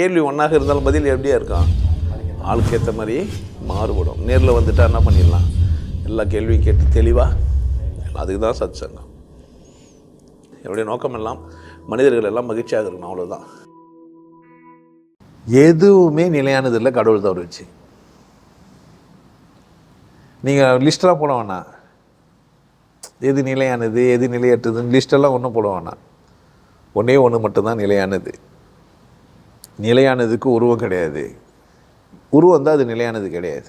கேள்வி ஒன்றாக இருந்தாலும் பதில் எப்படியா இருக்கும்? ஆளுக்கு ஏற்ற மாதிரி மாறுபடும். நேரில் வந்துட்டால் என்ன பண்ணிடலாம்? எல்லா கேள்வியும் கேட்டு தெளிவாக அதுக்கு தான் சத் சங்கம் என்னுடைய நோக்கம் எல்லாம் மனிதர்கள் எல்லாம் மகிழ்ச்சியாக இருக்கணும் அவ்வளோதான் எதுவுமே நிலையானது இல்லை கடவுள் தவறு வச்சு. நீங்கள் லிஸ்டெலாம் போட வேணாம். எது நிலையானது எது நிலையற்றதுன்னு லிஸ்டெல்லாம் ஒன்றும் போட வேணாம். ஒன்றே ஒன்று மட்டும்தான் நிலையானது. நிலையானதுக்கு உருவம் கிடையாது. உருவம் தான் அது நிலையானது கிடையாது.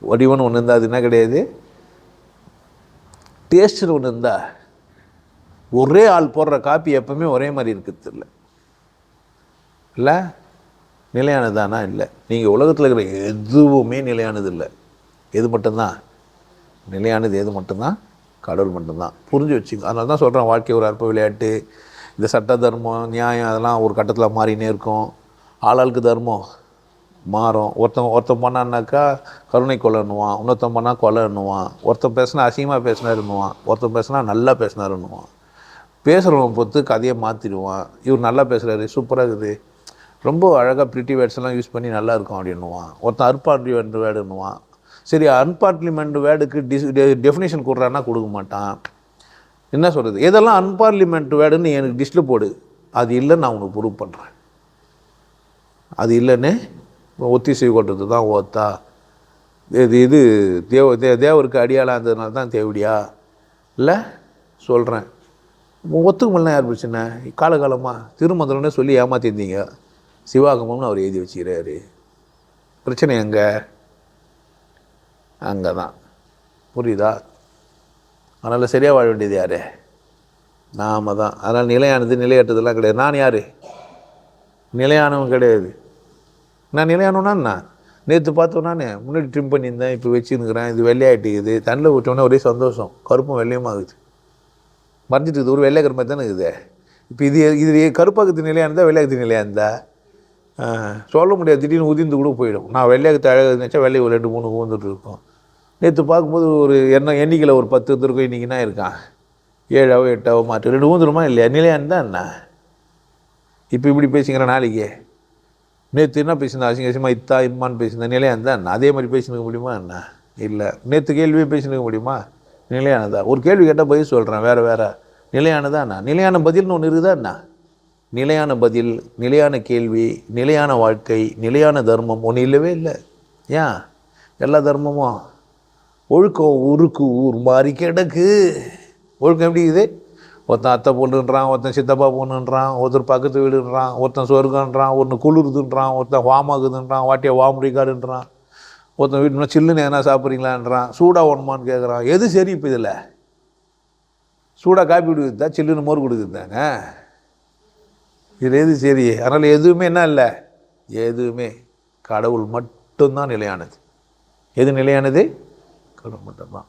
வடிவன் ஒன்று இருந்தால் அது என்ன கிடையாது? டேஸ்ட்னு ஒன்று இருந்தால் ஒரே ஆள் போடுற காப்பி எப்பவுமே ஒரே மாதிரி இருக்கிறது இல்லை? இல்லை நிலையானதானா? இல்லை. நீங்கள் உலகத்தில் இருக்கிற எதுவுமே நிலையானது இல்லை. எது மட்டும்தான்? நிலையானது எது மட்டும்தான்? கடவுள் மட்டும்தான். புரிஞ்சு வச்சுங்க அதனால தான் சொல்கிறேன் வாழ்க்கை ஒரு அற்ப விளையாட்டு. இந்த சட்ட தர்மம் நியாயம் அதெல்லாம் ஒரு கட்டத்தில் மாறினே இருக்கும். ஆளாளுக்கு தர்மம் மாறும். ஒருத்தன் ஒருத்தன் பண்ணான்னாக்கா கருணை கொலைன்னுவான் இன்னொருத்தன் பண்ணால் கொலைன்னுவான். ஒருத்தன் பேசினா அசிங்கமாக பேசினாருன்னுவான் ஒருத்தன் பேசினா நல்லா பேசினாருன்னுவான். பேசுகிறவன் பொறுத்து கதையை மாற்றிடுவான் இவர் நல்லா பேசுகிறாரு சூப்பராக இருக்குது. ரொம்ப அழகாக ப்ரிட்டி வேர்ட்ஸ் எல்லாம் யூஸ் பண்ணி நல்லா இருக்கும் அப்படின்னுவான். ஒருத்தன் அன்பார்லிமெண்ட் வேர்டுன்னுவான் சரி அன்பார்லிமெண்ட் வேர்டுக்கு டிஸ் டெஃபினேஷன் கொடுறான்னா கொடுக்க மாட்டான். என்ன சொல்கிறது எதெல்லாம் அன்பார்லிமெண்ட் வேர்டுன்னு எனக்கு டிஸ்டில் போடு. அது இல்லைன்னு நான் உனக்கு ப்ரூவ் பண்ணுறேன் அது இல்லைன்னு ஒத்திசை கொண்டது தான் ஓத்தா இது இது தேவ தே தேவருக்கு அடியாளாக இருந்ததுனால தான் தேவடியா? இல்லை சொல்கிறேன் ஒத்துக்க யார் பிரச்சனை? காலகாலமாக திருமந்திரம்னு சொல்லி ஏமாத்திருந்தீங்க. சிவாகமம்னு அவர் எழுதி வச்சுக்கிறாரு. பிரச்சனை எங்கே? அங்கே தான் புரியுதா? அதனால் சரியாக வாழ வேண்டியது யார்? நாம் தான் அதனால் நிலையானது நிலையற்றதெல்லாம் கிடையாது. நான் யார்? நிலையானவன் கிடையாது. நான் நிலையானவனா? என்ன நேற்று பார்த்தோன்னா முன்னாடி ட்ரிம் பண்ணியிருந்தேன் இப்போ வச்சுருக்கிறேன். இது வெள்ளையாயிட்டுக்குது தண்ணில் விட்டோன்னே ஒரே சந்தோஷம். கருப்பும் வெள்ளையும் ஆகுது. மறைஞ்சிட்டு இருக்குது. ஒரு வெள்ளை கருமை தானே இருக்குது. இப்போ இது இது கருப்பாக்கத்து நிலையானதா வெள்ளையாக்கத்து நிலையாக இருந்தால் சொல்ல முடியாது. திடீர்னு உதிர்ந்து கூட போயிடும். நான் வெள்ளையாக்கத்து அழகு நினச்சா வெள்ளை ரெண்டு மூணு ஊந்துட்டு இருக்கோம். நேற்று பார்க்கும்போது ஒரு என்ன எண்ணிக்கையில் ஒரு பத்து இருந்திருக்கும் இன்றைக்கினா இருக்கான் ஏழாவோ எட்டாவோ மாற்று ரெண்டு ஊந்துருமா இல்லையா? நிலையானதா என்ன? இப்போ இப்படி பேசிக்கிற நாளைக்கு. நேற்று என்ன பேசினா அசிங்க அசிங்கமாக இத்தா இம்மான்னு பேசியிருந்தேன் நிலையான் தான் என்ன? அதே மாதிரி பேசினுக்க முடியுமா என்ன? இல்லை. நேற்று கேள்வியே பேசினுக்க முடியுமா? நிலையானதா? ஒரு கேள்வி கேட்டால் பதில் சொல்கிறேன் வேறு வேறு. நிலையானதா என்ன? நிலையான பதில்னு ஒன்று இருக்குதா என்ன? நிலையான பதில் நிலையான கேள்வி நிலையான வாழ்க்கை நிலையான தர்மம் ஒன்று இல்லவே இல்லை. ஏன்? எல்லா தர்மமும் ஒழுக்கம் ஊருக்கு ஊர் மாதிரி கிடக்கு. ஒழுக்கம் எப்படி இருக்குது? ஒருத்தன் அத்தை பொண்ணுன்றான் ஒருத்தன் சித்தப்பா பொண்ணுன்றான் ஒருத்தர் பக்கத்து வீடுன்றான் ஒருத்தன் சொர்க்கன்றான் ஒருத்தன் குளிருதுன்றான் ஒருத்தன் வாமாக்குதுன்றான் வாட்டியை வாமுடிக்காடுன்றான் ஒருத்தன் வீட்டுனா சில்லுன்னு எதனா சாப்பிட்றீங்களான்றான் சூடாக வேணுமான்னு கேட்குறான் எது சரி இப்போ இதில்? சூடாக காப்பி கொடுக்குதா சில்லுன்னு மோர் கொடுக்குதாங்க இது எது சரி? அதனால் எதுவுமே என்ன இல்லை. எதுவுமே. கடவுள் மட்டும்தான் நிலையானது. எது நிலையானது? கடவுள் மட்டும்தான்